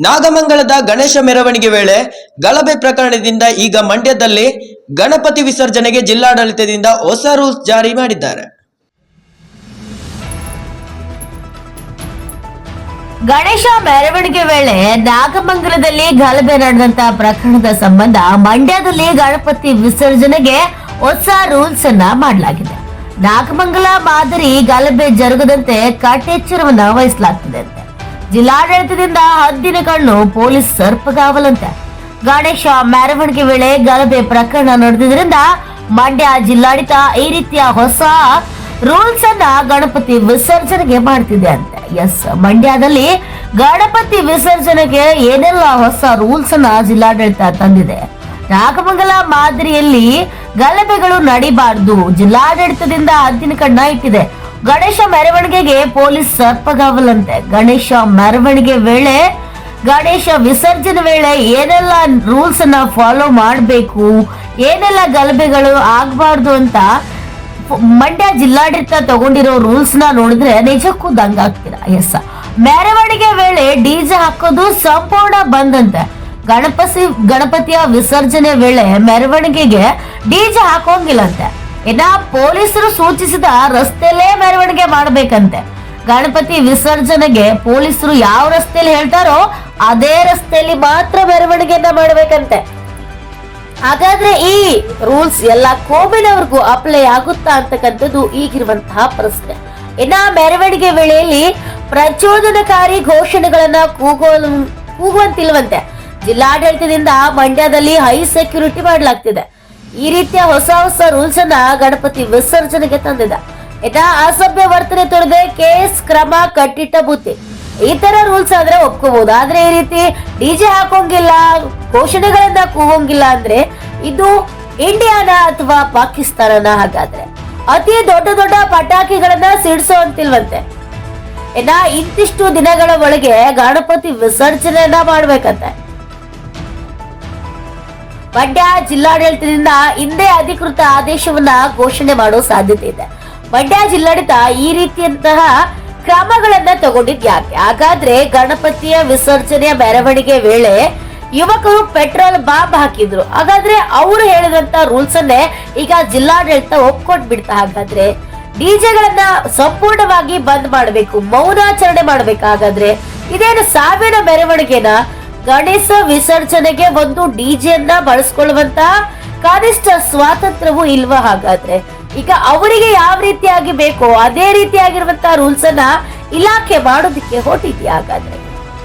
ನಾಗಮಂಗಲದ ಗಣೇಶ ಮೆರವಣಿಗೆ ವೇಳೆ ಗಲಭೆ ಪ್ರಕರಣದಿಂದ ಈಗ ಮಂಡ್ಯದಲ್ಲಿ ಗಣಪತಿ ವಿಸರ್ಜನೆಗೆ ಜಿಲ್ಲಾಡಳಿತದಿಂದ ಹೊಸ ರೂಲ್ಸ್ ಜಾರಿ ಮಾಡಿದ್ದಾರೆ. ಗಣೇಶ ಮೆರವಣಿಗೆ ವೇಳೆ ನಾಗಮಂಗಲದಲ್ಲಿ ಗಲಭೆ ನಡೆದಂತ ಪ್ರಕರಣದ ಸಂಬಂಧ ಮಂಡ್ಯದಲ್ಲಿ ಗಣಪತಿ ವಿಸರ್ಜನೆಗೆ ಹೊಸ ರೂಲ್ಸ್ ಅನ್ನ ಮಾಡಲಾಗಿದೆ. ನಾಗಮಂಗಲ ಮಾದರಿ ಗಲಭೆ ಜರುಗದಂತೆ ಕಟ್ಟೆಚ್ಚರವನ್ನ ವಹಿಸಲಾಗ್ತಿದೆ ಜಿಲ್ಲಾಡಳಿತದಿಂದ ಹದ್ದಿನ ಕಣ್ಣು ಪೊಲೀಸ್ ಸರ್ಪಗಾವಲಂತೆ ಗಣೇಶ ಮೆರವಣಿಗೆ ವೇಳೆ ಗಲಭೆ ಪ್ರಕರಣ ನಡೆದಿದ್ದರಿಂದ ಮಂಡ್ಯ ಜಿಲ್ಲಾಡಳಿತ ಈ ರೀತಿಯ ಹೊಸ ರೂಲ್ಸ್ ಅನ್ನ ಗಣಪತಿ ವಿಸರ್ಜನೆಗೆ ಮಾಡ್ತಿದೆ ಅಂತೆ. ಎಸ್, ಮಂಡ್ಯದಲ್ಲಿ ಗಣಪತಿ ವಿಸರ್ಜನೆಗೆ ಏನೆಲ್ಲ ಹೊಸ ರೂಲ್ಸ್ ಅನ್ನ ಜಿಲ್ಲಾಡಳಿತ ತಂದಿದೆ? ನಾಗಮಂಗಲ ಮಾದರಿಯಲ್ಲಿ ಗಲಭೆಗಳು ನಡಿಬಾರ್ದು. ಜಿಲ್ಲಾಡಳಿತದಿಂದ ಹದ್ದಿನ ಕಣ್ಣ ಇಟ್ಟಿದೆ. ಗಣೇಶ ಮೆರವಣಿಗೆಗೆ ಪೊಲೀಸ್ ಸರ್ಪಗಾವಲಂತೆ. ಗಣೇಶ ಮೆರವಣಿಗೆ ವೇಳೆ, ಗಣೇಶ ವಿಸರ್ಜನೆ ವೇಳೆ ಏನೆಲ್ಲ ರೂಲ್ಸ್ ಅನ್ನ ಫಾಲೋ ಮಾಡಬೇಕು, ಏನೆಲ್ಲ ಗಲಭೆಗಳು ಆಗಬಾರ್ದು ಅಂತ ಮಂಡ್ಯ ಜಿಲ್ಲಾಡಳಿತ ತಗೊಂಡಿರೋ ರೂಲ್ಸ್ನ ನೋಡಿದ್ರೆ ನಿಜಕ್ಕೂ ದಂಗಾಗ್ತೀರಾ ಎಸ್ ಮೆರವಣಿಗೆ ವೇಳೆ ಡಿಜೆ ಹಾಕೋದು ಸಂಪೂರ್ಣ ಬಂದಂತೆ. ಗಣಪತಿ, ಗಣಪತಿಯ ವಿಸರ್ಜನೆ ವೇಳೆ ಮೆರವಣಿಗೆಗೆ ಡಿಜೆ ಹಾಕೋಂಗಿಲ್ಲಂತೆ. ಇನ್ನ ಪೊಲೀಸರು ಸೂಚಿಸಿದ ರಸ್ತೆಯಲ್ಲೇ ಮೆರವಣಿಗೆ ಮಾಡಬೇಕಂತೆ. ಗಣಪತಿ ವಿಸರ್ಜನೆಗೆ ಪೊಲೀಸರು ಯಾವ ರಸ್ತೆಯಲ್ಲಿ ಹೇಳ್ತಾರೋ ಅದೇ ರಸ್ತೆಯಲ್ಲಿ ಮಾತ್ರ ಮೆರವಣಿಗೆಯನ್ನ ಮಾಡಬೇಕಂತೆ. ಹಾಗಾದ್ರೆ ಈ ರೂಲ್ಸ್ ಎಲ್ಲ ಕೋವಿಡ್ ಅವ್ರಿಗೂ ಅಪ್ಲೈ ಆಗುತ್ತಾ ಅಂತಕ್ಕಂಥದ್ದು ಈಗಿರುವಂತಹ ಪ್ರಶ್ನೆ. ಇನ್ನ ಮೆರವಣಿಗೆ ವೇಳೆಯಲ್ಲಿ ಪ್ರಚೋದನಕಾರಿ ಘೋಷಣೆಗಳನ್ನ ಕೂಗೋಲು, ಕೂಗುವಂತಿಲ್ವಂತೆ. ಜಿಲ್ಲಾಡಳಿತದಿಂದ ಮಂಡ್ಯದಲ್ಲಿ ಹೈ ಸೆಕ್ಯೂರಿಟಿ ಮಾಡಲಾಗ್ತಿದೆ. ಈ ರೀತಿಯ ಹೊಸ ಹೊಸ ರೂಲ್ಸ್ ಅನ್ನ ಗಣಪತಿ ವಿಸರ್ಜನೆಗೆ ತಂದಿದೆ. ಇದ ಅಸಭ್ಯ ವರ್ತನೆ ತೊಳೆದ ಕೇಸ್ ಕ್ರಮ ಕಟ್ಟಿಟ್ಟ ಬುತ್ತಿ ಈ ತರ ರೂಲ್ಸ್ ಆದ್ರೆ ಒಪ್ಕೋಬಹುದು ಆದ್ರೆ ಈ ರೀತಿ ಡಿಜೆ ಹಾಕೋಂಗಿಲ್ಲ, ಘೋಷಣೆಗಳನ್ನ ಕೂಗೋಂಗಿಲ್ಲ ಅಂದ್ರೆ ಇದು ಇಂಡಿಯಾನ ಅಥವಾ ಪಾಕಿಸ್ತಾನನ ಹಾಗಾದ್ರೆ. ಅತಿ ದೊಡ್ಡ ದೊಡ್ಡ ಪಟಾಕಿಗಳನ್ನ ಸಿಡಿಸೋಂತಿಲ್ವಂತೆ ಇನ್ನ ಇಂತಿಷ್ಟು ದಿನಗಳ ಒಳಗೆ ಗಣಪತಿ ವಿಸರ್ಜನೆಯನ್ನ ಮಾಡ್ಬೇಕಂತೆ. ಮಂಡ್ಯ ಜಿಲ್ಲಾಡಳಿತದಿಂದ ಹಿಂದೆ ಅಧಿಕೃತ ಆದೇಶವನ್ನ ಘೋಷಣೆ ಮಾಡೋ ಸಾಧ್ಯತೆ ಇದೆ. ಮಂಡ್ಯ ಜಿಲ್ಲಾಡಳಿತ ಈ ರೀತಿಯಂತಹ ಕ್ರಮಗಳನ್ನ ತಗೊಂಡಿದ್ ಯಾಕೆ? ಹಾಗಾದ್ರೆ ಗಣಪತಿಯ ವಿಸರ್ಜನೆಯ ಮೆರವಣಿಗೆ ವೇಳೆ ಯುವಕರು ಪೆಟ್ರೋಲ್ ಬಾಂಬ್ ಹಾಕಿದ್ರು. ಹಾಗಾದ್ರೆ ಅವರು ಹೇಳಿದಂತ ರೂಲ್ಸ್ ಅನ್ನೇ ಈಗ ಜಿಲ್ಲಾಡಳಿತ ಒಪ್ಕೊಂಡ್ ಬಿಡ್ತಾ ಹಾಗಾದ್ರೆ ಡಿಜೆಗಳನ್ನ ಸಂಪೂರ್ಣವಾಗಿ ಬಂದ್ ಮಾಡಬೇಕು, ಮೌನಾಚರಣೆ ಮಾಡ್ಬೇಕು ಹಾಗಾದ್ರೆ ಇದೇನು ಸಾವಿನ ಮೆರವಣಿಗೆನ? ಗಣೇಶ ವಿಸರ್ಜನೆಗೆ ಒಂದು ಡಿಜೆಯನ್ನ ಬಳಸ್ಕೊಳ್ಳುವಂತ ಕನಿಷ್ಠ ಸ್ವಾತಂತ್ರ್ಯವೂ ಇಲ್ವಾ ಹಾಗಾದ್ರೆ? ಈಗ ಅವರಿಗೆ ಯಾವ ರೀತಿಯಾಗಿ ಬೇಕೋ ಅದೇ ರೀತಿಯಾಗಿರುವಂತ ರೂಲ್ಸ್ ಅನ್ನ ಇಲಾಖೆ ಮಾಡೋದಿಕ್ಕೆ ಹೊಟ್ಟಿದ್ಯಾ ಹಾಗಾದ್ರೆ?